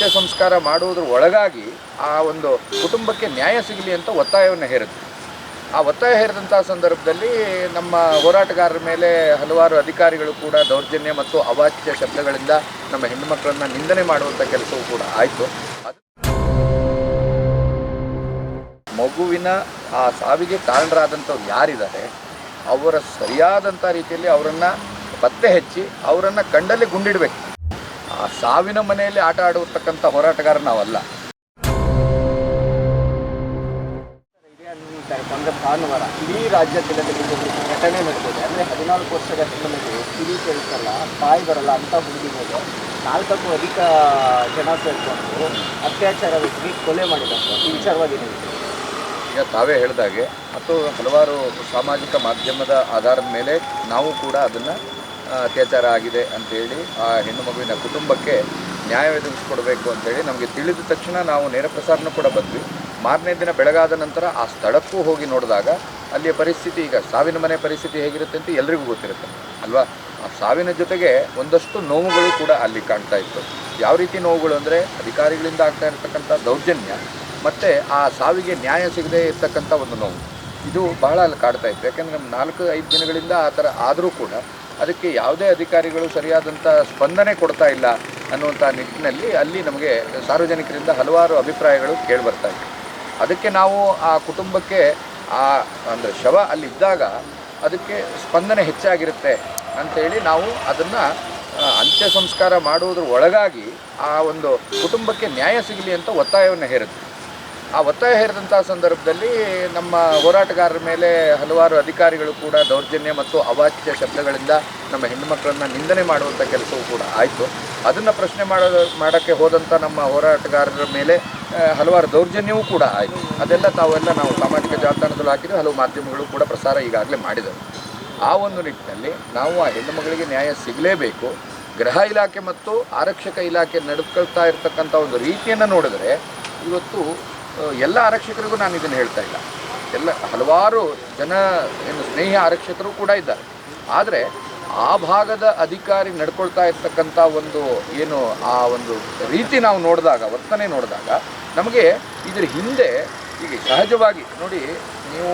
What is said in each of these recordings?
ಅಂತ್ಯ ಸಂಸ್ಕಾರ ಮಾಡುವುದ್ರ ಒಳಗಾಗಿ ಆ ಒಂದು ಕುಟುಂಬಕ್ಕೆ ನ್ಯಾಯ ಸಿಗಲಿ ಅಂತ ಒತ್ತಾಯವನ್ನು ಹೇರುತ್ತೆ ಆ ಒತ್ತಾಯ ಹೇರಿದಂಥ ಸಂದರ್ಭದಲ್ಲಿ ನಮ್ಮ ಹೋರಾಟಗಾರರ ಮೇಲೆ ಹಲವಾರು ಅಧಿಕಾರಿಗಳು ಕೂಡ ದೌರ್ಜನ್ಯ ಮತ್ತು ಅವಾಚ್ಯ ಶಬ್ದಗಳಿಂದ ನಮ್ಮ ಹೆಣ್ಣು ಮಕ್ಕಳನ್ನ ನಿಂದನೆ ಮಾಡುವಂಥ ಕೆಲಸವೂ ಕೂಡ ಆಯಿತು. ಮಗುವಿನ ಆ ಸಾವಿಗೆ ಕಾರಣರಾದಂಥವ್ರು ಯಾರಿದ್ದಾರೆ, ಅವರ ಸರಿಯಾದಂಥ ರೀತಿಯಲ್ಲಿ ಅವರನ್ನು ಪತ್ತೆ ಹಚ್ಚಿ ಅವರನ್ನು ಕಂಡಲ್ಲಿ ಗುಂಡಿಡಬೇಕು. ಆ ಸಾವಿನ ಮನೆಯಲ್ಲಿ ಆಟ ಆಡುತ್ತಕ್ಕಂಥ ಹೋರಾಟಗಾರ ನಾವಲ್ಲ. ಬಂದ ಭಾನುವಾರ ಇಡೀ ರಾಜ್ಯದಲ್ಲಿ ಒಂದು ಘಟನೆ ನಡೆದಿದೆ. ಅಂದರೆ ಹದಿನಾಲ್ಕು ವರ್ಷದ ಹೆಣ್ಣು ಮಗು ಕಿವಿ ಕೇಳಿಸಲ್ಲ ಬಾಯಿ ಬರಲ್ಲ ಅಂತ ಹುಡುಗಿ ಮೇಲೆ ನಾಲ್ಕಕ್ಕೂ ಅಧಿಕ ಜನ ಸೇರಿಕೊಂಡು ಅತ್ಯಾಚಾರವಾಗಿ ಕೊಲೆ ಮಾಡಿದ್ದಾರೆ ಈ ವಿಚಾರವಾಗಿ ಈಗ ತಾವೇ ಹೇಳಿದಾಗೆ ಮತ್ತು ಹಲವಾರು ಸಾಮಾಜಿಕ ಮಾಧ್ಯಮದ ಆಧಾರದ ಮೇಲೆ ನಾವು ಕೂಡ ಅದನ್ನು ಅತ್ಯಾಚಾರ ಆಗಿದೆ ಅಂತೇಳಿ ಆ ಹೆಣ್ಣು ಮಗುವಿನ ಕುಟುಂಬಕ್ಕೆ ನ್ಯಾಯ ಒದಗಿಸ್ಕೊಡ್ಬೇಕು ಅಂತೇಳಿ ನಮಗೆ ತಿಳಿದ ತಕ್ಷಣ ನಾವು ನೇರ ಪ್ರಸಾರನೂ ಕೂಡ ಬಂದ್ವಿ. ಮಾರನೇ ದಿನ ಬೆಳಗಾದ ನಂತರ ಆ ಸ್ಥಳಕ್ಕೂ ಹೋಗಿ ನೋಡಿದಾಗ ಅಲ್ಲಿಯ ಪರಿಸ್ಥಿತಿ ಈಗ ಸಾವಿನ ಮನೆ ಪರಿಸ್ಥಿತಿ ಹೇಗಿರುತ್ತೆ ಅಂತ ಎಲ್ರಿಗೂ ಗೊತ್ತಿರುತ್ತೆ, ಅಲ್ವಾ? ಆ ಸಾವಿನ ಜೊತೆಗೆ ಒಂದಷ್ಟು ನೋವುಗಳು ಕೂಡ ಅಲ್ಲಿ ಕಾಣ್ತಾ ಇತ್ತು. ಯಾವ ರೀತಿ ನೋವುಗಳು ಅಂದರೆ ಅಧಿಕಾರಿಗಳಿಂದ ಆಗ್ತಾ ಇರತಕ್ಕಂಥ ದೌರ್ಜನ್ಯ ಮತ್ತು ಆ ಸಾವಿಗೆ ನ್ಯಾಯ ಸಿಗದೇ ಇರತಕ್ಕಂಥ ಒಂದು ನೋವು. ಇದು ಬಹಳ ಅಲ್ಲಿ ಕಾಡ್ತಾ ಇತ್ತು. ಯಾಕೆಂದರೆ ನಾಲ್ಕು, ಐದು ದಿನಗಳಿಂದ ಆ ಥರ ಆದರೂ ಕೂಡ ಅದಕ್ಕೆ ಯಾವುದೇ ಅಧಿಕಾರಿಗಳು ಸರಿಯಾದಂಥ ಸ್ಪಂದನೆ ಕೊಡ್ತಾ ಇಲ್ಲ ಅನ್ನುವಂಥ ನಿಟ್ಟಿನಲ್ಲಿ ಅಲ್ಲಿ ನಮಗೆ ಸಾರ್ವಜನಿಕರಿಂದ ಹಲವಾರು ಅಭಿಪ್ರಾಯಗಳು ಕೇಳಿಬರ್ತಾ ಇದೆ ಅದಕ್ಕೆ ನಾವು ಆ ಕುಟುಂಬಕ್ಕೆ ಆ ಅಂದರೆ ಶವ ಅಲ್ಲಿದ್ದಾಗ ಅದಕ್ಕೆ ಸ್ಪಂದನೆ ಹೆಚ್ಚಾಗಿರುತ್ತೆ ಅಂಥೇಳಿ ನಾವು ಅದನ್ನು ಅಂತ್ಯ ಸಂಸ್ಕಾರ ಮಾಡುವುದ್ರ ಒಳಗಾಗಿ ಆ ಒಂದು ಕುಟುಂಬಕ್ಕೆ ನ್ಯಾಯ ಸಿಗಲಿ ಅಂತ ಒತ್ತಾಯವನ್ನು ಹೇರುತ್ತೆ ಆ ಒತ್ತಾಯ ಹೇರಿದಂಥ ಸಂದರ್ಭದಲ್ಲಿ ನಮ್ಮ ಹೋರಾಟಗಾರರ ಮೇಲೆ ಹಲವಾರು ಅಧಿಕಾರಿಗಳು ಕೂಡ ದೌರ್ಜನ್ಯ ಮತ್ತು ಅವಾಚ್ಯ ಶಬ್ದಗಳಿಂದ ನಮ್ಮ ಹೆಣ್ಣುಮಕ್ಕಳನ್ನು ನಿಂದನೆ ಮಾಡುವಂಥ ಕೆಲಸವೂ ಕೂಡ ಆಯಿತು. ಅದನ್ನು ಪ್ರಶ್ನೆ ಮಾಡೋ, ಮಾಡೋಕ್ಕೆ ಹೋದಂಥ ನಮ್ಮ ಹೋರಾಟಗಾರರ ಮೇಲೆ ಹಲವಾರು ದೌರ್ಜನ್ಯವೂ ಕೂಡ ಆಯಿತು. ಅದೆಲ್ಲ ತಾವೆಲ್ಲ ನಾವು ಸಾಮಾಜಿಕ ಜಾಲತಾಣದಲ್ಲಿ ಹಾಕಿದ್ದು ಹಲವು ಮಾಧ್ಯಮಗಳು ಕೂಡ ಪ್ರಸಾರ ಈಗಾಗಲೇ ಮಾಡಿದರು ಆ ಒಂದು ನಿಟ್ಟಿನಲ್ಲಿ ನಾವು ಆ ಹೆಣ್ಣುಮಗಳಿಗೆ ನ್ಯಾಯ ಸಿಗಲೇಬೇಕು. ಗೃಹ ಇಲಾಖೆ ಮತ್ತು ಆರಕ್ಷಕ ಇಲಾಖೆ ನಡೆದುಕೊಳ್ತಾ ಇರತಕ್ಕಂಥ ಒಂದು ರೀತಿಯನ್ನು ನೋಡಿದರೆ, ಇವತ್ತು ಎಲ್ಲ ಆರಕ್ಷಕರಿಗೂ ನಾನು ಇದನ್ನು ಹೇಳ್ತಾ ಇಲ್ಲ. ಎಲ್ಲ, ಹಲವಾರು ಜನ, ಏನು ಸ್ನೇಹಿ ಆರಕ್ಷಕರು ಕೂಡ ಇದ್ದಾರೆ. ಆದರೆ ಆ ಭಾಗದ ಅಧಿಕಾರಿ ನಡ್ಕೊಳ್ತಾ ಇರ್ತಕ್ಕಂಥ ಒಂದು, ಏನು ಆ ಒಂದು ರೀತಿ ನಾವು ನೋಡಿದಾಗ, ವರ್ತನೆ ನೋಡಿದಾಗ, ನಮಗೆ ಇದರ ಹಿಂದೆ ಈಗ ಸಹಜವಾಗಿ ನೋಡಿ ನೀವು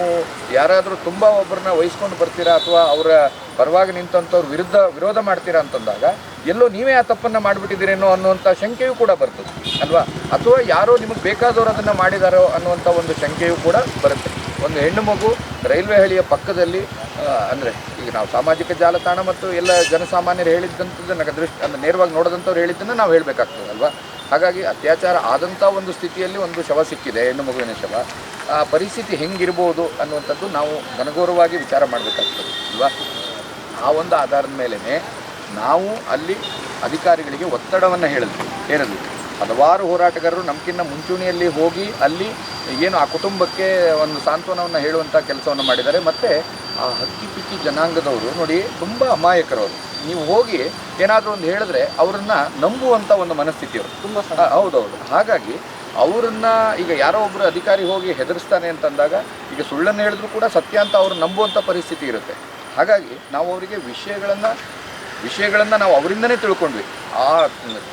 ಯಾರಾದರೂ ತುಂಬ ಒಬ್ಬರನ್ನ ವಹಿಸ್ಕೊಂಡು ಬರ್ತೀರಾ ಅಥವಾ ಅವರ ಪರವಾಗಿ ನಿಂತಂಥವ್ರ ವಿರುದ್ಧ ವಿರೋಧ ಮಾಡ್ತೀರಾ ಅಂತಂದಾಗ, ಎಲ್ಲೋ ನೀವೇ ಆ ತಪ್ಪನ್ನು ಮಾಡಿಬಿಟ್ಟಿದ್ದೀರೇನೋ ಅನ್ನುವಂಥ ಶಂಕೆಯೂ ಕೂಡ ಬರ್ತದೆ, ಅಲ್ವಾ? ಅಥವಾ ಯಾರೋ ನಿಮಗೆ ಬೇಕಾದವರು ಅದನ್ನು ಮಾಡಿದಾರೋ ಅನ್ನುವಂಥ ಒಂದು ಶಂಕೆಯೂ ಕೂಡ ಬರುತ್ತೆ. ಒಂದು ಹೆಣ್ಣು ಮಗು ರೈಲ್ವೆ ಹಳಿಯ ಪಕ್ಕದಲ್ಲಿ ಅಂದರೆ ಈಗ ನಾವು ಸಾಮಾಜಿಕ ಜಾಲತಾಣ ಮತ್ತು ಎಲ್ಲ ಜನಸಾಮಾನ್ಯರು ಹೇಳಿದ್ದಂಥದ್ದು ನನಗೆ ದೃಷ್ಟಿ ಅಂದರೆ ನೇರವಾಗಿ ನೋಡಿದಂಥವ್ರು ಹೇಳಿದ್ದನ್ನು ನಾವು ಹೇಳಬೇಕಾಗ್ತದೆ, ಅಲ್ವಾ? ಹಾಗಾಗಿ ಅತ್ಯಾಚಾರ ಆದಂಥ ಒಂದು ಸ್ಥಿತಿಯಲ್ಲಿ ಒಂದು ಶವ ಸಿಕ್ಕಿದೆ, ಹೆಣ್ಣು ಮಗುವಿನ ಶವ. ಆ ಪರಿಸ್ಥಿತಿ ಹೆಂಗಿರ್ಬೋದು ಅನ್ನುವಂಥದ್ದು ನಾವು ಘನಘೋರವಾಗಿ ವಿಚಾರ ಮಾಡಬೇಕಾಗ್ತದೆ, ಅಲ್ವಾ? ಆ ಒಂದು ಆಧಾರದ ಮೇಲೇ ನಾವು ಅಲ್ಲಿ ಅಧಿಕಾರಿಗಳಿಗೆ ಒತ್ತಡವನ್ನು ಹೇಳಿದ್ವಿ ಹೇರಿದ್ವಿ ಹಲವಾರು ಹೋರಾಟಗಾರರು ನಮಗಿನ್ನ ಮುಂಚೂಣಿಯಲ್ಲಿ ಹೋಗಿ ಅಲ್ಲಿ ಏನು ಆ ಕುಟುಂಬಕ್ಕೆ ಒಂದು ಸಾಂತ್ವನವನ್ನು ಹೇಳುವಂಥ ಕೆಲಸವನ್ನು ಮಾಡಿದ್ದಾರೆ. ಮತ್ತು ಆ ಹಕ್ಕಿ ಪಿಕ್ಕಿ ಜನಾಂಗದವರು ನೋಡಿ ತುಂಬ ಅಮಾಯಕರವರು. ನೀವು ಹೋಗಿ ಏನಾದರೂ ಒಂದು ಹೇಳಿದ್ರೆ ಅವರನ್ನ ನಂಬುವಂಥ ಒಂದು ಮನಸ್ಥಿತಿಯವರು ತುಂಬ ಹೌದೌದು. ಹಾಗಾಗಿ ಅವರನ್ನು ಈಗ ಯಾರೋ ಒಬ್ಬರು ಅಧಿಕಾರಿ ಹೋಗಿ ಹೆದರಿಸ್ತಾನೆ ಅಂತಂದಾಗ ಈಗ ಸುಳ್ಳನ್ನು ಹೇಳಿದ್ರು ಕೂಡ ಸತ್ಯ ಅಂತ ಅವ್ರು ನಂಬುವಂಥ ಪರಿಸ್ಥಿತಿ ಇರುತ್ತೆ. ಹಾಗಾಗಿ ನಾವು ಅವರಿಗೆ ವಿಷಯಗಳನ್ನು ವಿಷಯಗಳನ್ನು ನಾವು ಅವರಿಂದನೇ ತಿಳ್ಕೊಂಡ್ವಿ. ಆ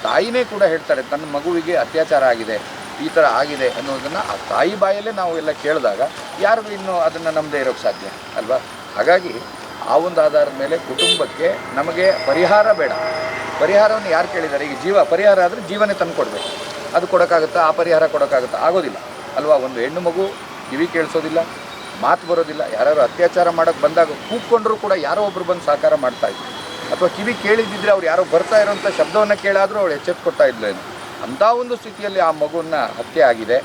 ತಾಯಿನೇ ಕೂಡ ಹೇಳ್ತಾರೆ, ತನ್ನ ಮಗುವಿಗೆ ಅತ್ಯಾಚಾರ ಆಗಿದೆ, ಈ ಥರ ಆಗಿದೆ ಅನ್ನೋದನ್ನು ಆ ತಾಯಿ ಬಾಯಲ್ಲೇ ನಾವು ಎಲ್ಲ ಕೇಳಿದಾಗ, ಯಾರಿಗೂ ಇನ್ನೂ ಅದನ್ನು ನಮ್ಮದೇ ಇರೋಕ್ಕೆ ಸಾಧ್ಯ ಅಲ್ವಾ? ಹಾಗಾಗಿ ಆ ಒಂದು ಆಧಾರದ ಮೇಲೆ ಕುಟುಂಬಕ್ಕೆ ನಮಗೆ ಪರಿಹಾರ ಬೇಡ. ಪರಿಹಾರವನ್ನು ಯಾರು ಕೇಳಿದ್ದಾರೆ? ಈಗ ಜೀವ, ಪರಿಹಾರ ಆದರೆ ಜೀವನೇ ತಂದು ಕೊಡಬೇಕು. ಅದು ಕೊಡೋಕ್ಕಾಗುತ್ತಾ? ಆ ಪರಿಹಾರ ಕೊಡೋಕ್ಕಾಗುತ್ತಾ? ಆಗೋದಿಲ್ಲ. ಅಲ್ವಾ? ಒಂದು ಹೆಣ್ಣು ಮಗು ಕಿವಿ ಕೇಳಿಸೋದಿಲ್ಲ, ಮಾತು ಬರೋದಿಲ್ಲ ಯಾರು ಅತ್ಯಾಚಾರ ಮಾಡೋಕ್ಕೆ ಬಂದಾಗ ಕೂತ್ಕೊಂಡ್ರೂ ಕೂಡ ಯಾರೋ ಒಬ್ಬರು ಬಂದು ಸಹಕಾರ ಮಾಡ್ತಾ ಇದ್ರು. ಅಥವಾ ಕಿವಿ ಕೇಳಿದ್ದಿದ್ರೆ ಅವ್ರು ಯಾರೋ ಬರ್ತಾ ಇರೋಂಥ ಶಬ್ದವನ್ನು ಕೇಳಾದರೂ ಅವಳು ಎಚ್ಚೆತ್ಕೊಡ್ತಾ ಇದ್ಲೇನು ಅಂಥ ಒಂದು ಸ್ಥಿತಿಯಲ್ಲಿ ಆ ಮಗುವನ್ನು ಹತ್ಯೆ ಆಗಿದೆ.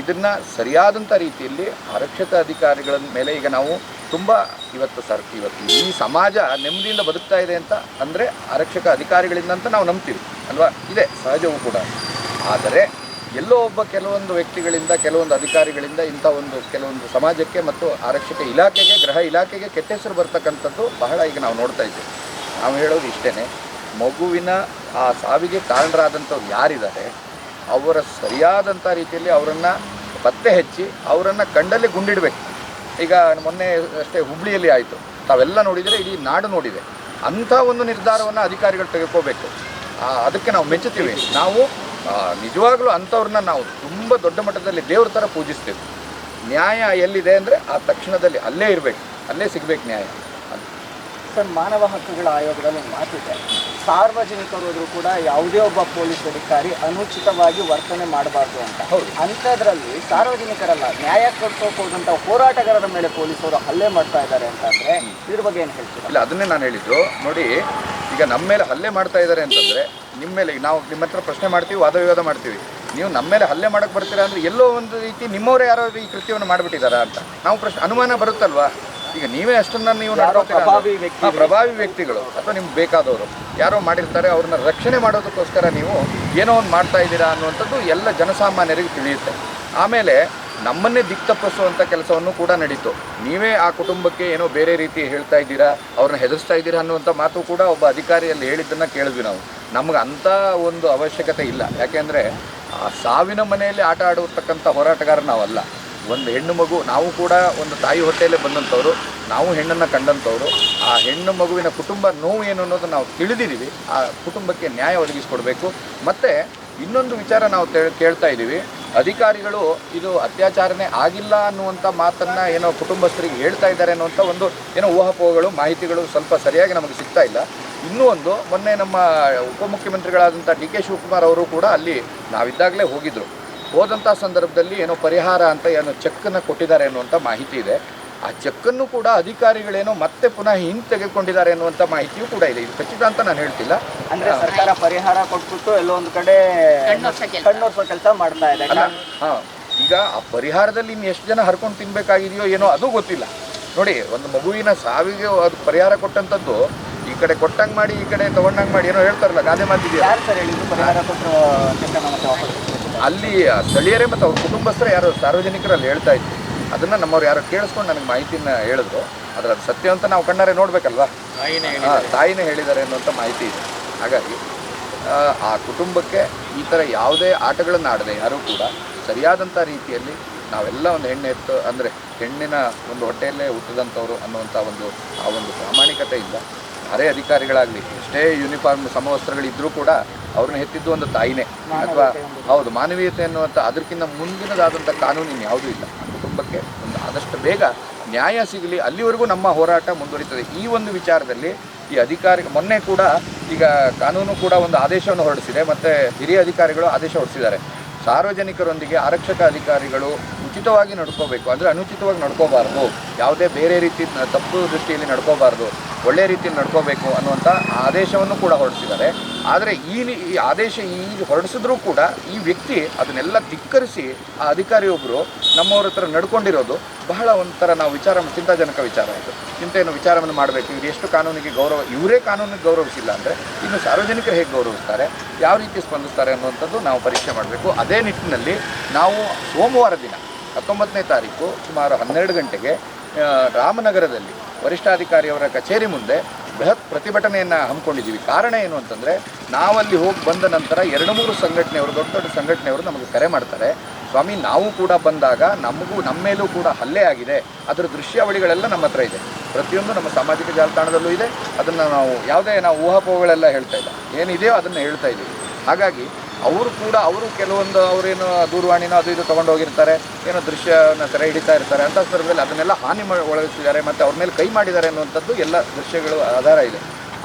ಇದನ್ನು ಸರಿಯಾದಂಥ ರೀತಿಯಲ್ಲಿ ಆರಕ್ಷಿತ ಅಧಿಕಾರಿಗಳ ಮೇಲೆ ಈಗ ನಾವು ತುಂಬ ಇವತ್ತು ಸರ್, ಇವತ್ತು ಈ ಸಮಾಜ ನೆಮ್ಮದಿಯಿಂದ ಬದುಕ್ತಾ ಇದೆ ಅಂತ ಅಂದರೆ ಆರಕ್ಷಕ ಅಧಿಕಾರಿಗಳಿಂದ ಅಂತ ನಾವು ನಂಬ್ತೀವಿ. ಅಲ್ವಾ? ಇದೆ, ಸಹಜವೂ ಕೂಡ. ಆದರೆ ಎಲ್ಲೋ ಒಬ್ಬ ಕೆಲವೊಂದು ವ್ಯಕ್ತಿಗಳಿಂದ, ಕೆಲವೊಂದು ಅಧಿಕಾರಿಗಳಿಂದ ಇಂಥ ಒಂದು ಕೆಲವೊಂದು ಸಮಾಜಕ್ಕೆ ಮತ್ತು ಆರಕ್ಷಕ ಇಲಾಖೆಗೆ ಗೃಹ ಇಲಾಖೆಗೆ ಕೆಟ್ಟ ಹೆಸರು ಬರ್ತಕ್ಕಂಥದ್ದು ಬಹಳ ಈಗ ನಾವು ನೋಡ್ತಾ ಇದ್ದೀವಿ. ನಾವು ಹೇಳೋದು ಇಷ್ಟೇ ಮಗುವಿನ ಆ ಸಾವಿಗೆ ಕಾರಣರಾದಂಥವ್ರು ಯಾರಿದ್ದಾರೆ, ಅವರ ಸರಿಯಾದಂಥ ರೀತಿಯಲ್ಲಿ ಅವರನ್ನು ಪತ್ತೆ ಹಚ್ಚಿ ಅವರನ್ನು ಕಂಡಲ್ಲಿ ಗುಂಡಿಡಬೇಕು. ಈಗ ಮೊನ್ನೆ ಅಷ್ಟೇ ಹುಬ್ಳಿಯಲ್ಲಿ ಆಯಿತು. ತಾವೆಲ್ಲ ನೋಡಿದರೆ ಇಡೀ ನಾಡು ನೋಡಿದೆ. ಅಂಥ ಒಂದು ನಿರ್ಧಾರವನ್ನು ಅಧಿಕಾರಿಗಳು ತೆಗೆದುಕೋಬೇಕು ಅದಕ್ಕೆ ನಾವು ಮೆಚ್ಚುತ್ತೀವಿ. ನಾವು ನಿಜವಾಗ್ಲೂ ಅಂಥವ್ರನ್ನ ನಾವು ತುಂಬ ದೊಡ್ಡ ಮಟ್ಟದಲ್ಲಿ ದೇವ್ರ ಥರ ಪೂಜಿಸ್ತೇವೆ. ನ್ಯಾಯ ಎಲ್ಲಿದೆ ಅಂದರೆ ಆ ತಕ್ಷಣದಲ್ಲಿ ಅಲ್ಲೇ ಇರಬೇಕು. ಅಲ್ಲೇ ಸಿಗಬೇಕು ನ್ಯಾಯ. ಅದು. ಮಾನವ ಹಕ್ಕುಗಳ ಆಯೋಗದಲ್ಲಿ ಒಂದು ಮಾತಿದೆ ಸಾರ್ವಜನಿಕರು ಹೋದ್ರು ಕೂಡ ಯಾವುದೇ ಒಬ್ಬ ಪೊಲೀಸ್ ಅಧಿಕಾರಿ ಅನುಚಿತವಾಗಿ ವರ್ತನೆ ಮಾಡಬಾರ್ದು ಅಂತ. ಹೌದು. ಅಂಥದ್ರಲ್ಲಿ ಸಾರ್ವಜನಿಕರಲ್ಲ ನ್ಯಾಯ ಕೊಡ್ಸೋಕೆ ಹೋದಂಥ ಹೋರಾಟಗಾರರ ಮೇಲೆ ಪೊಲೀಸರು ಹಲ್ಲೆ ಮಾಡ್ತಾ ಇದ್ದಾರೆ ಅಂತಂದ್ರೆ ಇದ್ರ ಬಗ್ಗೆ ಏನು ಹೇಳ್ತೀರಾ? ಇಲ್ಲ ಅದನ್ನೇ ನಾನು ಹೇಳಿದ್ದು. ನೋಡಿ ಈಗ ನಮ್ಮ ಮೇಲೆ ಹಲ್ಲೆ ಮಾಡ್ತಾ ಇದ್ದಾರೆ ಅಂತಂದರೆ ನಿಮ್ಮ ಮೇಲೆ ನಾವು ನಿಮ್ಮ ಹತ್ರ ಪ್ರಶ್ನೆ ಮಾಡ್ತೀವಿ ವಾದ ವಿವಾದ ಮಾಡ್ತೀವಿ. ನೀವು ನಮ್ಮ ಮೇಲೆ ಹಲ್ಲೆ ಮಾಡಕ್ಕೆ ಬರ್ತೀರಾ ಅಂದರೆ ಎಲ್ಲೋ ಒಂದು ರೀತಿ ನಿಮ್ಮವರೇ ಯಾರೋ ಈ ಕೃತ್ಯವನ್ನು ಮಾಡಿಬಿಟ್ಟಿದ್ದಾರಾ ಅಂತ. ನಾವು ಪ್ರಶ್ನೆ ಅನುಮಾನ ಬರುತ್ತಲ್ವಾ? ಈಗ ನೀವೇ ಅಷ್ಟನ್ನ ನೀವು ಪ್ರಭಾವಿ ವ್ಯಕ್ತಿ ಪ್ರಭಾವಿ ವ್ಯಕ್ತಿಗಳು ಅಥವಾ ನಿಮ್ಗೆ ಬೇಕಾದವರು ಯಾರೋ ಮಾಡಿರ್ತಾರೆ ಅವ್ರನ್ನ ರಕ್ಷಣೆ ಮಾಡೋದಕ್ಕೋಸ್ಕರ ನೀವು ಏನೋ ಒಂದು ಮಾಡ್ತಾ ಇದ್ದೀರಾ ಅನ್ನುವಂಥದ್ದು ಎಲ್ಲ ಜನಸಾಮಾನ್ಯರಿಗೆ ತಿಳಿಯುತ್ತೆ. ಆಮೇಲೆ ನಮ್ಮನ್ನೇ ದಿಕ್ತಪ್ಪಿಸುವಂಥ ಕೆಲಸವನ್ನು ಕೂಡ ನಡೀತು. ನೀವೇ ಆ ಕುಟುಂಬಕ್ಕೆ ಏನೋ ಬೇರೆ ರೀತಿ ಹೇಳ್ತಾ ಇದ್ದೀರಾ ಅವ್ರನ್ನ ಹೆದರ್ಸ್ತಾ ಇದ್ದೀರಾ ಅನ್ನುವಂಥ ಮಾತು ಕೂಡ ಒಬ್ಬ ಅಧಿಕಾರಿಯಲ್ಲಿ ಹೇಳಿದ್ದನ್ನು ಕೇಳಿದ್ವಿ ನಾವು. ನಮ್ಗೆ ಅಂಥ ಒಂದು ಅವಶ್ಯಕತೆ ಇಲ್ಲ. ಯಾಕೆಂದರೆ ಆ ಸಾವಿನ ಮನೆಯಲ್ಲಿ ಆಟ ಆಡುವತಕ್ಕಂಥ ಹೋರಾಟಗಾರ ನಾವಲ್ಲ. ಒಂದು ಹೆಣ್ಣು ಮಗು, ನಾವು ಕೂಡ ಒಂದು ತಾಯಿ ಹೊಟ್ಟೆಯಲ್ಲೇ ಬಂದಂಥವ್ರು, ನಾವು ಹೆಣ್ಣನ್ನು ಕಂಡಂಥವ್ರು, ಆ ಹೆಣ್ಣು ಮಗುವಿನ ಕುಟುಂಬ ನೋವು ಏನು ಅನ್ನೋದು ನಾವು ತಿಳಿದಿದ್ದೀವಿ. ಆ ಕುಟುಂಬಕ್ಕೆ ನ್ಯಾಯ ಒದಗಿಸ್ಕೊಡ್ಬೇಕು. ಮತ್ತು ಇನ್ನೊಂದು ವಿಚಾರ ನಾವು ಕೇಳ್ತಾ ಇದ್ದೀವಿ. ಅಧಿಕಾರಿಗಳು ಇದು ಅತ್ಯಾಚಾರನೇ ಆಗಿಲ್ಲ ಅನ್ನುವಂಥ ಮಾತನ್ನು ಏನೋ ಕುಟುಂಬಸ್ಥರಿಗೆ ಹೇಳ್ತಾ ಇದ್ದಾರೆ ಅನ್ನುವಂಥ ಒಂದು ಏನೋ ಊಹಾಪೋಹಗಳು, ಮಾಹಿತಿಗಳು ಸ್ವಲ್ಪ ಸರಿಯಾಗಿ ನಮಗೆ ಸಿಗ್ತಾ ಇಲ್ಲ. ಇನ್ನೂ ಒಂದು, ಮೊನ್ನೆ ನಮ್ಮ ಉಪಮುಖ್ಯಮಂತ್ರಿಗಳಾದಂಥ ಡಿ ಕೆ ಶಿವಕುಮಾರ್ ಅವರು ಕೂಡ ಅಲ್ಲಿ ನಾವಿದ್ದಾಗಲೇ ಹೋಗಿದ್ದರು ಹೋದಂಥ ಸಂದರ್ಭದಲ್ಲಿ ಏನೋ ಪರಿಹಾರ ಅಂತ ಏನೋ ಚೆಕ್ಕನ್ನು ಕೊಟ್ಟಿದ್ದಾರೆ ಅನ್ನುವಂಥ ಮಾಹಿತಿ ಇದೆ. ಆ ಚೆಕ್ಕನ್ನು ಕೂಡ ಅಧಿಕಾರಿಗಳೇನೋ ಮತ್ತೆ ಪುನಃ ಹಿಂತೆಗೆದುಕೊಂಡಿದ್ದಾರೆ ಅನ್ನುವಂಥ ಮಾಹಿತಿಯೂ ಕೂಡ ಇದೆ. ಇದು ಖಚಿತ ಅಂತ ನಾನು ಹೇಳ್ತಿಲ್ಲ. ಅಂದ್ರೆ ಸರ್ಕಾರ ಪರಿಹಾರ ಕೊಟ್ಬಿಟ್ಟು ಎಲ್ಲೊಂದು ಒಂದು ಕಡೆ ಕಣ್ಣೋರ್ಸೋ ಕೆಲಸ. ಮಾಡ್ತಾ ಇದೆ. ಹಾಂ ಈಗ ಆ ಪರಿಹಾರದಲ್ಲಿ ಇನ್ನು ಎಷ್ಟು ಜನ ಹರ್ಕೊಂಡು ತಿನ್ಬೇಕಾಗಿದೆಯೋ ಏನೋ ಅದು ಗೊತ್ತಿಲ್ಲ. ನೋಡಿ ಒಂದು ಮಗುವಿನ ಸಾವಿಗೆ ಅದು ಪರಿಹಾರ ಕೊಟ್ಟಂಥದ್ದು ಈ ಕಡೆ ಕೊಟ್ಟಂಗೆ ಮಾಡಿ ಈ ಕಡೆ ತಗೊಂಡಂಗೆ ಮಾಡಿ ಏನೋ ಹೇಳ್ತಾರಲ್ಲ ಗಾದೆ ಮಾತಿದೆಯಾ ಯಾರು ಸರ್ ಹೇಳಿದ್ರು ಪರಿಹಾರ ಕೊಟ್ಟರು. ಅಲ್ಲಿ ಸ್ಥಳೀಯರೇ ಮತ್ತು ಅವ್ರ ಕುಟುಂಬಸ್ಥರು ಯಾರು ಸಾರ್ವಜನಿಕರಲ್ಲಿ ಹೇಳ್ತಾ ಇದ್ರು. ಅದನ್ನು ನಮ್ಮವ್ರು ಯಾರು ಕೇಳಿಸ್ಕೊಂಡು ನನಗೆ ಮಾಹಿತಿನ ಹೇಳಿದ್ರು. ಅದರ ಅದು ಸತ್ಯ ಅಂತ ನಾವು ಕಣ್ಣಾರೆ ನೋಡಬೇಕಲ್ವಾ? ತಾಯಿನೇ ಹೇಳಿದ್ದಾರೆ. ಅನ್ನುವಂಥ ಮಾಹಿತಿ ಇದೆ. ಹಾಗಾಗಿ ಆ, ಆ ಕುಟುಂಬಕ್ಕೆ ಈ ಥರ ಯಾವುದೇ ಆಟಗಳನ್ನು ಆಡದೆ ಯಾರೂ ಕೂಡ ಸರಿಯಾದಂಥ ರೀತಿಯಲ್ಲಿ ನಾವೆಲ್ಲ ಒಂದು ಹೆಣ್ಣು ಎತ್ತು ಅಂದರೆ ಹೆಣ್ಣಿನ ಒಂದು ಹೊಟ್ಟೆಯಲ್ಲೇ ಹುಟ್ಟಿದಂಥವ್ರು ಅನ್ನುವಂಥ ಒಂದು ಆ ಒಂದು ಪ್ರಾಮಾಣಿಕತೆಯಿಂದ ಯಾರೇ ಅಧಿಕಾರಿಗಳಾಗಲಿ ಎಷ್ಟೇ ಯೂನಿಫಾರ್ಮ್ ಸಮವಸ್ತ್ರಗಳಿದ್ದರೂ ಕೂಡ ಅವ್ರನ್ನ ಹೆತ್ತಿದ್ದು ಒಂದು ತಾಯಿನೇ. ಅಥವಾ ಹೌದು ಮಾನವೀಯತೆ ಅನ್ನುವಂಥ ಅದಕ್ಕಿಂತ ಮುಂದಿನದಾದಂಥ ಕಾನೂನು ಇನ್ಯಾವುದೂ ಇಲ್ಲ. ಕುಟುಂಬಕ್ಕೆ ಒಂದು ಆದಷ್ಟು ಬೇಗ ನ್ಯಾಯ ಸಿಗಲಿ ಅಲ್ಲಿವರೆಗೂ ನಮ್ಮ ಹೋರಾಟ ಮುಂದುವರಿತದೆ. ಈ ಒಂದು ವಿಚಾರದಲ್ಲಿ ಈ ಅಧಿಕಾರಿ ಮೊನ್ನೆ ಕೂಡ ಈಗ ಕಾನೂನು ಕೂಡ ಒಂದು ಆದೇಶವನ್ನು ಹೊರಡಿಸಿದೆ. ಮತ್ತು ಹಿರಿಯ ಅಧಿಕಾರಿಗಳು ಆದೇಶ ಹೊರಡಿಸಿದ್ದಾರೆ. ಸಾರ್ವಜನಿಕರೊಂದಿಗೆ ಆರಕ್ಷಕ ಅಧಿಕಾರಿಗಳು ಉಚಿತವಾಗಿ ನಡ್ಕೋಬೇಕು. ಅಂದರೆ ಅನುಚಿತವಾಗಿ ನಡ್ಕೋಬಾರ್ದು. ಯಾವುದೇ ಬೇರೆ ರೀತಿ ತಪ್ಪು ದೃಷ್ಟಿಯಲ್ಲಿ ನಡ್ಕೋಬಾರ್ದು. ಒಳ್ಳೆ ರೀತಿಯಲ್ಲಿ ನಡ್ಕೋಬೇಕು ಅನ್ನುವಂಥ ಆದೇಶವನ್ನು ಕೂಡ ಹೊರಡಿಸಿದ್ದಾರೆ. ಆದರೆ ಈ ಈ ಆದೇಶ ಈ ಹೊರಡಿಸಿದ್ರೂ ಕೂಡ ಈ ವ್ಯಕ್ತಿ ಅದನ್ನೆಲ್ಲ ಧಿಕ್ಕರಿಸಿ ಆ ಅಧಿಕಾರಿಯೊಬ್ಬರು ನಮ್ಮವ್ರ ಹತ್ರ ನಡ್ಕೊಂಡಿರೋದು ಬಹಳ ಒಂಥರ ನಾವು ವಿಚಾರ ಚಿಂತಾಜನಕ ವಿಚಾರ ಇದು. ಚಿಂತೆಯನ್ನು ವಿಚಾರವನ್ನು ಮಾಡಬೇಕು ಇವ್ರು ಎಷ್ಟು ಕಾನೂನಿಗೆ ಗೌರವ, ಇವರೇ ಕಾನೂನಿಗೆ ಗೌರವಿಸಿಲ್ಲ ಅಂದರೆ ಇನ್ನು ಸಾರ್ವಜನಿಕರು ಹೇಗೆ ಗೌರವಿಸ್ತಾರೆ, ಯಾವ ರೀತಿ ಸ್ಪಂದಿಸ್ತಾರೆ ಅನ್ನುವಂಥದ್ದು ನಾವು ಪರೀಕ್ಷೆ ಮಾಡಬೇಕು. ಅದೇ ನಿಟ್ಟಿನಲ್ಲಿ ನಾವು ಸೋಮವಾರ ದಿನ ಹತ್ತೊಂಬತ್ತನೇ ತಾರೀಕು ಸುಮಾರು ಹನ್ನೆರಡು ಗಂಟೆಗೆ ರಾಮನಗರದಲ್ಲಿ ವರಿಷ್ಠಾಧಿಕಾರಿಯವರ ಕಚೇರಿ ಮುಂದೆ ಬೃಹತ್ ಪ್ರತಿಭಟನೆಯನ್ನು ಹಮ್ಮಿಕೊಂಡಿದ್ದೀವಿ. ಕಾರಣ ಏನು ಅಂತಂದರೆ, ನಾವಲ್ಲಿ ಹೋಗಿ ಬಂದ ನಂತರ ಎರಡು ಮೂರು ಸಂಘಟನೆಯವರು, ದೊಡ್ಡ ದೊಡ್ಡ ಸಂಘಟನೆಯವರು ನಮಗೆ ಕರೆ ಮಾಡ್ತಾರೆ. ಸ್ವಾಮಿ, ನಾವು ಕೂಡ ಬಂದಾಗ ನಮಗೂ ನಮ್ಮ ಮೇಲೂ ಕೂಡ ಹಲ್ಲೆ ಆಗಿದೆ. ಅದರ ದೃಶ್ಯಾವಳಿಗಳೆಲ್ಲ ನಮ್ಮ ಹತ್ರ ಇದೆ. ಪ್ರತಿಯೊಂದು ನಮ್ಮ ಸಾಮಾಜಿಕ ಜಾಲತಾಣದಲ್ಲೂ ಇದೆ. ಅದನ್ನು ನಾವು, ಯಾವುದೇ ನಾವು ಊಹಾಪೋಹಗಳೆಲ್ಲ ಹೇಳ್ತಾ ಇಲ್ಲ. ಏನಿದೆಯೋ ಅದನ್ನು ಹೇಳ್ತಾ ಇದ್ದೀವಿ ಹಾಗಾಗಿ ಅವರು ಕೂಡ, ಅವರು ಕೆಲವೊಂದು ಅವರೇನು ದೂರವಾಣಿನೋ ಅದು ಇದು ತೊಗೊಂಡು ಹೋಗಿರ್ತಾರೆ, ಏನೋ ದೃಶ್ಯನ ಸೆರೆ ಹಿಡಿತಾ ಇರ್ತಾರೆ ಅಂಥ ಸಂದರ್ಭದಲ್ಲಿ ಅದನ್ನೆಲ್ಲ ಹಾನಿ ಒಳಗಿಸಿದ್ದಾರೆ, ಮತ್ತು ಅವ್ರ ಮೇಲೆ ಕೈ ಮಾಡಿದ್ದಾರೆ ಅನ್ನುವಂಥದ್ದು ಎಲ್ಲ ದೃಶ್ಯಗಳು ಆಧಾರ ಇದೆ.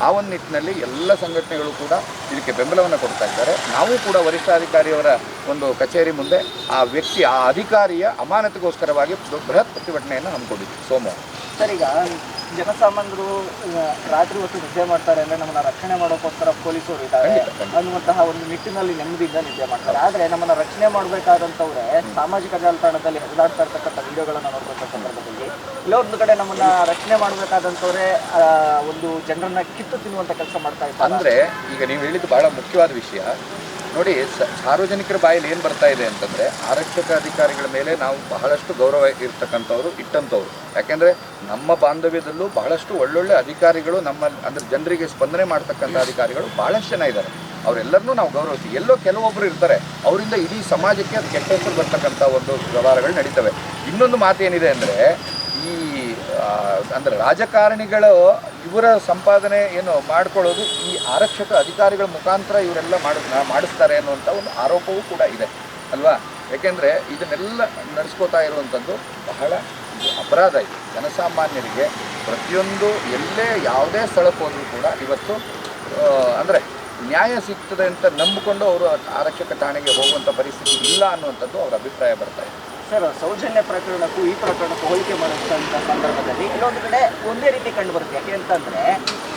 ಆ ಒಂದು ನಿಟ್ಟಿನಲ್ಲಿ ಎಲ್ಲ ಸಂಘಟನೆಗಳು ಕೂಡ ಇದಕ್ಕೆ ಬೆಂಬಲವನ್ನು ಕೊಡ್ತಾ ಇದ್ದಾರೆ. ನಾವು ಕೂಡ ವರಿಷ್ಠಾಧಿಕಾರಿಯವರ ಒಂದು ಕಚೇರಿ ಮುಂದೆ ಆ ವ್ಯಕ್ತಿ, ಆ ಅಧಿಕಾರಿಯ ಅಮಾನತಿಗೋಸ್ಕರವಾಗಿ ಬೃಹತ್ ಪ್ರತಿಭಟನೆಯನ್ನು ಹಮ್ಮಿಕೊಂಡಿದ್ವಿ ಸೋಮವಾರ. ಸರ್ ಈಗ ಜನಸಾಮಾನ್ಯರು ರಾತ್ರಿ ಹೊತ್ತು ನಿದ್ದೆ ಮಾಡ್ತಾರೆ ಅಂದ್ರೆ ನಮ್ಮನ್ನ ರಕ್ಷಣೆ ಮಾಡೋಕ್ಕೋಸ್ಕರ ಪೊಲೀಸರು ಇದ್ದಾರೆ. ಅನ್ನುವಂತಹ ಒಂದು ನಿಟ್ಟಿನಲ್ಲಿ ನೆಮ್ಮದಿಯಿಂದ ನಿದ್ದೆ ಮಾಡ್ತಾರೆ. ಆದ್ರೆ ನಮ್ಮನ್ನ ರಕ್ಷಣೆ ಮಾಡಬೇಕಾದಂತವ್ರೆ ಸಾಮಾಜಿಕ ಜಾಲತಾಣದಲ್ಲಿ ಹರಿದಾಡ್ತಾ ಇರ್ತಕ್ಕಂಥ ವಿಡಿಯೋಗಳನ್ನ ನೋಡ್ತಕ್ಕಂಥ ಸಂದರ್ಭದಲ್ಲಿ ಇಲ್ಲೊಂದು ಕಡೆ ನಮ್ಮನ್ನ ರಕ್ಷಣೆ ಮಾಡ್ಬೇಕಾದಂತವ್ರೆ ಒಂದು ಜನರನ್ನ ಕಿತ್ತು ತಿನ್ನುವಂತ ಕೆಲಸ ಮಾಡ್ತಾ ಇದ್ದಾರೆ ಅಂದರೆ ಈಗ ನೀವು ಹೇಳಿದ್ದು ಬಹಳ ಮುಖ್ಯವಾದ ವಿಷಯ. ನೋಡಿ ಸಾರ್ವಜನಿಕರ ಬಾಯಲ್ಲಿ ಏನು ಬರ್ತಾ ಇದೆ ಅಂತಂದರೆ, ಆರಕ್ಷಕ ಅಧಿಕಾರಿಗಳ ಮೇಲೆ ನಾವು ಬಹಳಷ್ಟು ಗೌರವ ಇರ್ತಕ್ಕಂಥವ್ರು, ಇಟ್ಟಂಥವ್ರು. ಯಾಕೆಂದರೆ, ನಮ್ಮ ಬಾಂಧವ್ಯದಲ್ಲೂ ಬಹಳಷ್ಟು ಒಳ್ಳೊಳ್ಳೆ ಅಧಿಕಾರಿಗಳು ನಮ್ಮ, ಅಂದರೆ ಜನರಿಗೆ ಸ್ಪಂದನೆ ಮಾಡ್ತಕ್ಕಂಥ ಅಧಿಕಾರಿಗಳು ಬಹಳಷ್ಟು ಜನ ಇದ್ದಾರೆ. ಅವರೆಲ್ಲರನ್ನೂ ನಾವು ಗೌರವಿಸಿ. ಎಲ್ಲೋ ಕೆಲವೊಬ್ಬರು ಇರ್ತಾರೆ, ಅವರಿಂದ ಇಡೀ ಸಮಾಜಕ್ಕೆ ಅದು ಕೆಟ್ಟ ಹೆಸರು ಬರ್ತಕ್ಕಂಥ ಒಂದು ವ್ಯವಹಾರಗಳು ನಡೀತವೆ. ಇನ್ನೊಂದು ಮಾತೇನಿದೆ ಅಂದರೆ, ಈ ಅಂದ್ರೆ ರಾಜಕಾರಣಿಗಳು ಇವರ ಸಂಪಾದನೆ ಏನು ಮಾಡ್ಕೊಳ್ಳೋದು ಈ ಆರಕ್ಷಕ ಅಧಿಕಾರಿಗಳ ಮುಖಾಂತರ ಇವರೆಲ್ಲ ಮಾಡ ಮಾಡಿಸ್ತಾರೆ ಅನ್ನುವಂಥ ಒಂದು ಆರೋಪವೂ ಕೂಡ ಇದೆ, ಅಲ್ವಾ? ಯಾಕೆಂದರೆ ಇದನ್ನೆಲ್ಲ ನಡೆಸ್ಕೋತಾ ಇರುವಂಥದ್ದು ಬಹಳ ಅಪರಾಧ ಇದು. ಜನಸಾಮಾನ್ಯರಿಗೆ ಪ್ರತಿಯೊಂದು ಎಲ್ಲೇ ಯಾವುದೇ ಸ್ಥಳಕ್ಕೆ ಹೋದರೂ ಕೂಡ ಇವತ್ತು ಅಂದರೆ ನ್ಯಾಯ ಸಿಗ್ತದೆ ಅಂತ ನಂಬಿಕೊಂಡು ಅವರು ಆರಕ್ಷಕ ಠಾಣೆಗೆ ಹೋಗುವಂಥ ಪರಿಸ್ಥಿತಿ ಇಲ್ಲ ಅನ್ನುವಂಥದ್ದು ಅವರ ಅಭಿಪ್ರಾಯ ಬರ್ತಾ ಇದೆ. ಸರ್, ಸೌಜನ್ಯ ಪ್ರಕರಣಕ್ಕೂ ಈ ಪ್ರಕರಣಕ್ಕೂ ಹೋಲಿಕೆ ಮಾಡುವಂಥ ಸಂದರ್ಭದಲ್ಲಿ ಇನ್ನೊಂದು ಕಡೆ ಒಂದೇ ರೀತಿ ಕಂಡು ಬರುತ್ತೆ. ಯಾಕೆ ಅಂತಂದ್ರೆ,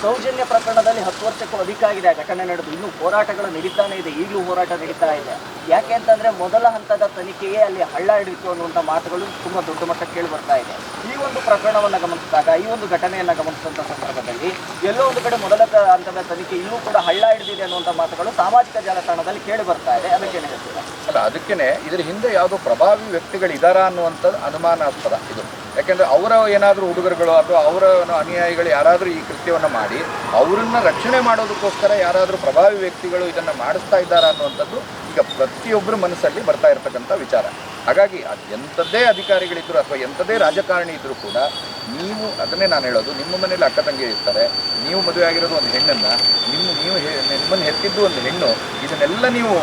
ಸೌಜನ್ಯ ಪ್ರಕರಣದಲ್ಲಿ ಹತ್ತು ವರ್ಷಕ್ಕೂ ಅಧಿಕ ಆಗಿದೆ. ಘಟನೆ ನಡೆದು ಇನ್ನೂ ಹೋರಾಟಗಳು ನಡೀತಾನೆ ಇದೆ. ಈಗಲೂ ಹೋರಾಟ ನಡೀತಾ ಇದೆ. ಯಾಕೆ ಅಂತಂದ್ರೆ, ಮೊದಲ ಹಂತದ ತನಿಖೆಗೆ ಅಲ್ಲಿ ಹಳ್ಳ ಹಿಡಿತು ಅನ್ನುವಂಥ ಮಾತುಗಳು ತುಂಬಾ ದೊಡ್ಡ ಮಟ್ಟಕ್ಕೆ ಕೇಳಿ ಬರ್ತಾ ಇದೆ. ಈ ಒಂದು ಪ್ರಕರಣವನ್ನು ಗಮನಿಸಿದಾಗ, ಈ ಒಂದು ಘಟನೆಯನ್ನು ಗಮನಿಸಿದಂಥ ಸಂದರ್ಭದಲ್ಲಿ ಎಲ್ಲೋ ಒಂದು ಕಡೆ ಮೊದಲ ಹಂತದ ತನಿಖೆ ಇನ್ನೂ ಕೂಡ ಹಳ್ಳ ಹಿಡಿದಿದೆ ಅನ್ನುವಂಥ ಮಾತುಗಳು ಸಾಮಾಜಿಕ ಜಾಲತಾಣದಲ್ಲಿ ಕೇಳಿ ಬರ್ತಾ ಇದೆ. ಅದಕ್ಕೆ ಹೇಳ್ತೀರಾ? ಅಲ್ಲ ಅದಕ್ಕೇ ಇದ್ರ ಹಿಂದೆ ಯಾವುದೋ ಪ್ರಭಾವಿ ವ್ಯಕ್ತಿಗಳಿದಾರಾ ಅನ್ನುವಂಥದ್ದು ಅನುಮಾನಾಸ್ಪದ ಇದು. ಯಾಕೆಂದರೆ ಅವರ ಏನಾದರೂ ಹುಡುಗರುಗಳು ಅಥವಾ ಅವರ ಅನುಯಾಯಿಗಳು ಯಾರಾದರೂ ಈ ಕೃತ್ಯವನ್ನು ಮಾಡಿ, ಅವರನ್ನು ರಕ್ಷಣೆ ಮಾಡೋದಕ್ಕೋಸ್ಕರ ಯಾರಾದರೂ ಪ್ರಭಾವಿ ವ್ಯಕ್ತಿಗಳು ಇದನ್ನು ಮಾಡಿಸ್ತಾ ಇದ್ದಾರಾ ಅನ್ನುವಂಥದ್ದು ಈಗ ಪ್ರತಿಯೊಬ್ಬರ ಮನಸ್ಸಲ್ಲಿ ಬರ್ತಾ ಇರತಕ್ಕಂಥ ವಿಚಾರ. ಹಾಗಾಗಿ ಅದು ಎಂಥದ್ದೇ ಅಧಿಕಾರಿಗಳಿದ್ದರು ಅಥವಾ ಎಂಥದ್ದೇ ರಾಜಕಾರಣಿ ಇದ್ದರೂ ಕೂಡ ನೀವು, ಅದನ್ನೇ ನಾನು ಹೇಳೋದು, ನಿಮ್ಮ ಮನೇಲಿ ಅಕ್ಕ ತಂಗಿ ಇರ್ತಾರೆ, ನೀವು ಮದುವೆ ಆಗಿರೋದು ಒಂದು ಹೆಣ್ಣನ್ನು, ನಿಮ್ಮ ನೀವು ನಿಮ್ಮನ್ನು ಹೆತ್ತಿದ್ದು ಒಂದು ಹೆಣ್ಣು. ಇದನ್ನೆಲ್ಲ ನೀವು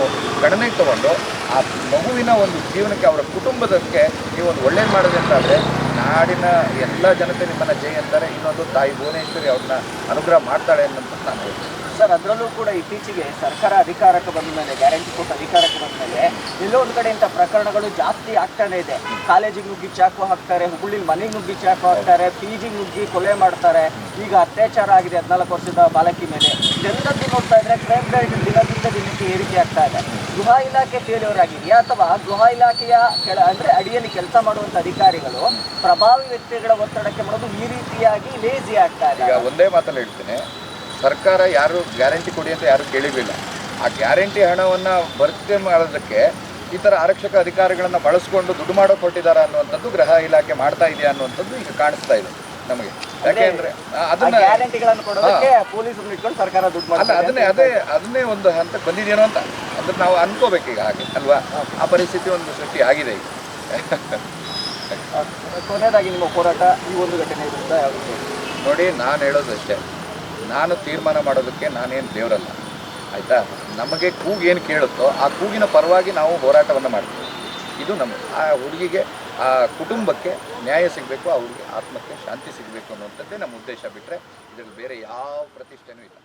ಗಣನೆಗೆ ತಗೊಂಡು ಆ ಮಗುವಿನ ಒಂದು ಜೀವನಕ್ಕೆ, ಅವರ ಕುಟುಂಬದಕ್ಕೆ ನೀವು ಒಂದು ಒಳ್ಳೇದು ಮಾಡೋದಂತಾದರೆ ನಾಡಿನ ಎಲ್ಲ ಜನತೆ ನಿಮ್ಮನ್ನು ಜೈ ಅಂತಾರೆ. ಇನ್ನೊಂದು ತಾಯಿ ಭುವನೇಶ್ವರಿ ಅವ್ರನ್ನ ಅನುಗ್ರಹ ಮಾಡ್ತಾಳೆ ಅನ್ನೋದು ನಾನು ಸರ್, ಅದರಲ್ಲೂ ಕೂಡ ಇತ್ತೀಚೆಗೆ ಸರ್ಕಾರ ಅಧಿಕಾರಕ್ಕೆ ಬಂದ ಮೇಲೆ ಗ್ಯಾರಂಟಿ ಕೊಟ್ಟು ಅಧಿಕಾರಕ್ಕೆ ಬಂದ ಮೇಲೆ, ಎಲ್ಲೋ ಒಂದು ಕಡೆ ಇಂಥ ಪ್ರಕರಣಗಳು ಜಾಸ್ತಿ ಆಗ್ತಾನೆ ಇದೆ. ಕಾಲೇಜಿಗೆ ನುಗ್ಗಿ ಚಾಕು ಹಾಕ್ತಾರೆ ಹುಬ್ಬಳ್ಳಿ ಮನೆಗೆ ನುಗ್ಗಿ ಚಾಕು ಹಾಕ್ತಾರೆ, ಪಿ ಜಿಗೆ ನುಗ್ಗಿ ಕೊಲೆ ಮಾಡ್ತಾರೆ. ಈಗ ಅತ್ಯಾಚಾರ ಆಗಿದೆ ಹದಿನಾಲ್ಕು ವರ್ಷದ ಬಾಲಕಿ ಮೇಲೆ. ಇದೆಲ್ಲದನ್ನು ನೋಡ್ತಾ ಇದ್ರೆ ಕ್ರೈಮ್ ರೇಟ್ ದಿನದಿಂದ ದಿನಕ್ಕೆ ಏರಿಕೆ ಆಗ್ತಾ ಇದೆ. ಗೃಹ ಇಲಾಖೆ ಫೇಲ್ಯೂರ್ ಅಥವಾ ಗೃಹ ಇಲಾಖೆಯ ಕೆಳ ಅಂದ್ರೆ ಅಡಿಯಲ್ಲಿ ಕೆಲಸ ಮಾಡುವಂತ ಅಧಿಕಾರಿಗಳು ಪ್ರಭಾವಿ ವ್ಯಕ್ತಿಗಳ ಒತ್ತಡಕ್ಕೆ ಮಾಡೋದು ಈ ರೀತಿಯಾಗಿ ಲೇಜಿ ಆಗ್ತಾ ಇದೆ. ಒಂದೇ ಮಾತಲ್ಲಿ ಹೇಳ್ತೀನಿ. ಸರ್ಕಾರ ಯಾರು ಗ್ಯಾರಂಟಿ ಕೊಡಿ ಅಂತ ಯಾರು ಕೇಳಿರಲಿಲ್ಲ. ಆ ಗ್ಯಾರಂಟಿ ಹಣವನ್ನು ಭರ್ತಿ ಮಾಡೋದಕ್ಕೆ ಈ ಥರ ಆರಕ್ಷಕ ಅಧಿಕಾರಿಗಳನ್ನು ಬಳಸ್ಕೊಂಡು ದುಡ್ಡು ಮಾಡೋ ಕೊಟ್ಟಿದ್ದಾರೆ ಅನ್ನುವಂಥದ್ದು ಗೃಹ ಇಲಾಖೆ ಮಾಡ್ತಾ ಇದೆಯಾ ಅನ್ನುವಂಥದ್ದು ಈಗ ಕಾಣಿಸ್ತಾ ಇದೆ. ನಮಗೆ. ಯಾಕೆ ಅಂದರೆ ಅದನ್ನ ಗ್ಯಾರಂಟಿಗಳನ್ನು ಕೊಡೋದಕ್ಕೆ ಪೊಲೀಸರು ಇಟ್ಕೊಂಡು ಸರ್ಕಾರ ದುಡ್ಡು ಮಾಡ್ತಾರೆ ಅದನ್ನೇ ಅದೇ ಅದನ್ನೇ ಒಂದು ಹಂತಕ್ಕೆ ಬಂದಿದೇನೋ ಅಂತ. ಅಂದ್ರೆ ನಾವು ಅನ್ಕೋಬೇಕು ಈಗ ಹಾಗೆ ಅಲ್ವಾ? ಆ ಪರಿಸ್ಥಿತಿ ಒಂದು ಸೃಷ್ಟಿ ಆಗಿದೆ ಈಗ. ಕೊನೆಯದಾಗಿ ನಿಮ್ಮ ಹೋರಾಟ ಈ ಒಂದು ಘಟನೆ ವಿರುದ್ಧ ಯಾವುದು ನೋಡಿ ನಾನು ಹೇಳೋದಷ್ಟೇ ನಾನು ತೀರ್ಮಾನ ಮಾಡೋದಕ್ಕೆ ನಾನೇನು ದೇವರಲ್ಲ. ಆಯಿತಾ? ನಮಗೆ ಕೂಗೇನು ಕೇಳುತ್ತೋ ಆ ಕೂಗಿನ ಪರವಾಗಿ ನಾವು ಹೋರಾಟವನ್ನು ಮಾಡ್ತೀವಿ. ಇದು ನಮ್ಮ ಆ ಹುಡುಗಿಗೆ ಆ ಕುಟುಂಬಕ್ಕೆ ನ್ಯಾಯ ಸಿಗಬೇಕು, ಅವ್ರಿಗೆ ಆತ್ಮಕ್ಕೆ ಶಾಂತಿ ಸಿಗಬೇಕು ಅನ್ನುವಂಥದ್ದೇ ನಮ್ಮ ಉದ್ದೇಶ ಬಿಟ್ಟರೆ ಇದರಲ್ಲಿ ಬೇರೆ ಯಾವ ಪ್ರತಿಷ್ಠೆನೂ ಇಲ್ಲ.